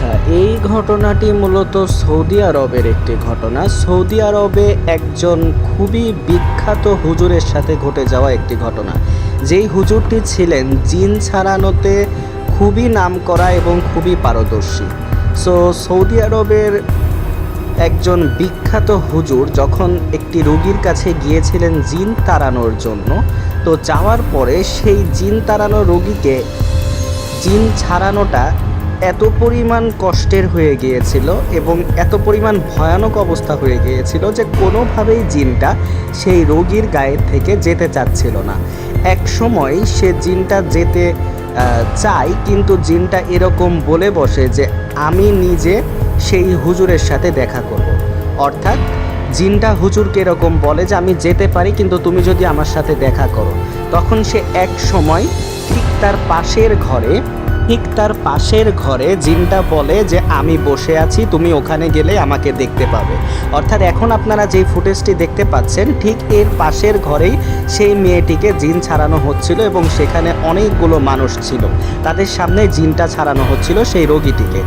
আচ্ছা এই ঘটনাটি মূলত সৌদি আরবের একটি ঘটনা। সৌদি আরবে একজন খুবই বিখ্যাত হুজুরের সাথে ঘটে যাওয়া একটি ঘটনা। যেই হুজুরটি ছিলেন, জিন ছাড়ানোতে খুবই নামকরা এবং খুবই পারদর্শী। সো, সৌদি আরবের একজন বিখ্যাত হুজুর যখন একটি রোগীর কাছে গিয়েছিলেন জিন তাড়ানোর জন্য, তো যাওয়ার পরে সেই জিন তাড়ানো রোগীকে, জিন ছাড়ানোটা এত পরিমাণ কষ্টের হয়ে গিয়েছিল এবং এত পরিমাণ ভয়ানক অবস্থা হয়ে গিয়েছিল যে কোনোভাবেই জিনটা সেই রোগীর গায়ের থেকে যেতে চাচ্ছিল না। এক সময় সে জিনটা যেতে চায়, কিন্তু জিনটা এরকম বলে বসে যে আমি নিজে সেই হুজুরের সাথে দেখা করব। অর্থাৎ জিনটা হুজুরকে এরকম বলে যে আমি যেতে পারি, কিন্তু তুমি যদি আমার সাথে দেখা করো। তখন সে এক সময় ঠিক তার পাশের ঘরে ঠিক তার পাশের ঘরে জিনটা বলে যে, আমি বসে আছি, তুমি ওখানে গেলে আমাকে দেখতে পাবে। অর্থাৎ এখন আপনারা যেই ফুটেজটি দেখতে পাচ্ছেন, ঠিক এর পাশের ঘরেই সেই মেয়েটিকে জিন ছাড়ানো হচ্ছিল এবং সেখানে অনেকগুলো মানুষ ছিল। তাদের সামনে জিনটা ছাড়ানো হচ্ছিল সেই রোগীটিকে।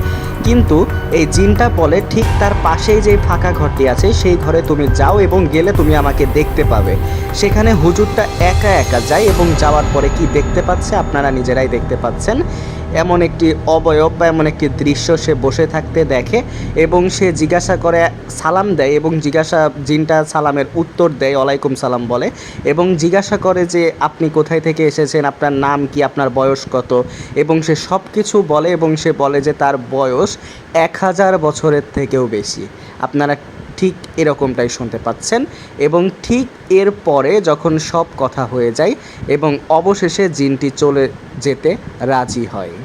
কিন্তু এই জিনটা বলে ঠিক তার পাশেই যে ফাঁকা ঘরটি আছে, সেই ঘরে তুমি যাও এবং গেলে তুমি আমাকে দেখতে পাবে। সেখানে হুজুরটা একা একা যায় এবং যাওয়ার পরে কি দেখতে পাচ্ছে? আপনারা নিজেরাই দেখতে পাচ্ছেন। এমন একটি অবয়ব বা এমন একটি দৃশ্য সে বসে থাকতে দেখে এবং সে জিজ্ঞাসা করে, সালাম দেয়? এবং জিজ্ঞাসা, জিনটা সালামের উত্তর দেয়, ওয়ালাইকুম সালাম বলে। এবং জিজ্ঞাসা করে যে, আপনি কোথায় থেকে এসেছেন? আপনার নাম কি? আপনার বয়স কত? এবং সে সব কিছু বলে এবং সে বলে যে, তার বয়স এক হাজার বছরের থেকেও বেশি। আপনারা ঠিক এরকমটাই শুনতে পাচ্ছেন এবং ঠিক এর পরে যখন সব কথা হয়ে যায় এবং অবশেষে জিনটি চলে যেতে রাজি হয়।